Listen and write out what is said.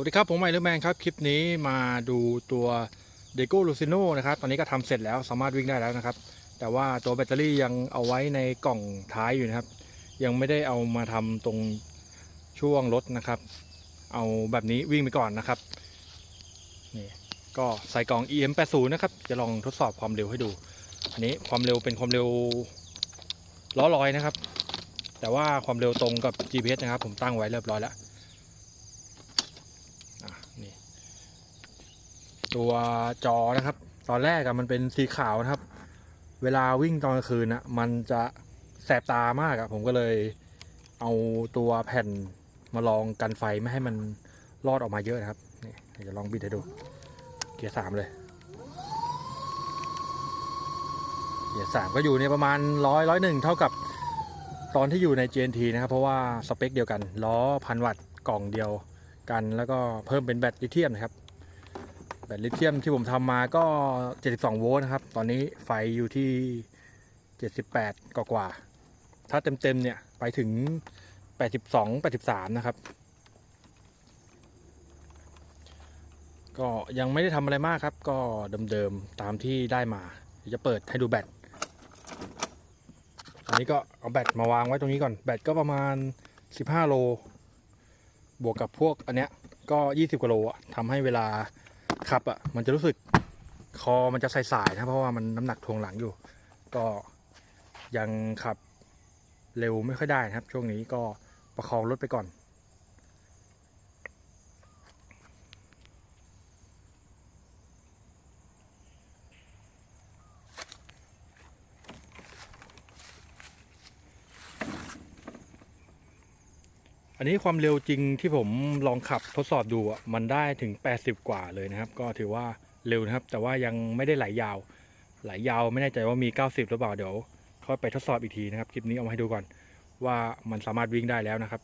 วัสดีครับ ผมไมเลอร์แมนครับ คลิปนี้มาดูตัวเดโก้ลูซิโนนะครับ ตอนนี้ก็ทำเสร็จแล้วสามารถวิ่งได้แล้วนะครับ แต่ว่าตัวแบตเตอรี่ยังเอาไว้ในกล่องท้ายอยู่นะครับ ยังไม่ได้เอามาทำตรงช่วงรถนะครับ เอาแบบนี้วิ่งไปก่อนนะครับนี่ก็ใส่กล่อง EM 80 นะครับ จะลองทดสอบความเร็วให้ดู อันนี้ความเร็วเป็นความเร็วล้อลอยนะครับ แต่ว่าความเร็วตรงกับ GPS นะครับ ผมตั้งไว้เรียบร้อยแล้ว อะนี่ ตัวจอนะครับ ตอนแรกอะมันเป็นสีขาวนะครับ เวลาวิ่งตอนกลางคืนอะมันจะแสบตามากอะผมก็เลยเอาตัวแผ่นมาลองกันไฟไม่ให้มันรอดออกมาเยอะนะครับนี่จะลองบิดให้ดูเกียร์สามเลยเกียร์สามก็อยู่ในประมาณร้อยร้อยหนึ่งเท่ากับตอนที่อยู่ใน GNT นะครับ เพราะว่าสเปคเดียวกันล้อพันวัตต์กล่องเดียวกัน แล้วก็เพิ่มเป็นแบตลิเธียมนะครับ แบตลิเธียมที่ผมทำมาก็ 72 โวลต์นะครับ ตอนนี้ไฟอยู่ที่ 78 กว่ากว่า ถ้าเต็มๆเนี่ย ไปถึง 82 83 นะครับ ก็ยังไม่ได้ทำอะไรมากครับ ก็เดิมๆ ตามที่ได้มา จะเปิดให้ดูแบตอันนี้ก็เอาแบตมาวางไว้ตรงนี้ก่อน แบตก็ประมาณ 15 โล บวกกับพวกอันเนี้ยก็ 20กิโลอะทำให้เวลา ขับอะมันจะรู้สึกคอมันจะสายๆนะเพราะว่ามันน้ำหนักทวงหลังอยู่ ก็ยังขับเร็วไม่ค่อยได้นะครับ ช่วงนี้ก็ประคองรถไปก่อน อันนี้ความเร็วจริงที่ผมลองขับทดสอบดูอะมันได้ถึง 80 กว่าเลยนะครับ ก็ถือว่าเร็วนะครับ แต่ว่ายังไม่ได้ไหลยาว ไหลยาวไม่แน่ใจว่ามี 90 หรือเปล่าเดี๋ยวค่อยไปทดสอบอีกทีนะครับ คลิปนี้เอามาให้ดูก่อนว่ามันสามารถวิ่งได้แล้วนะครับ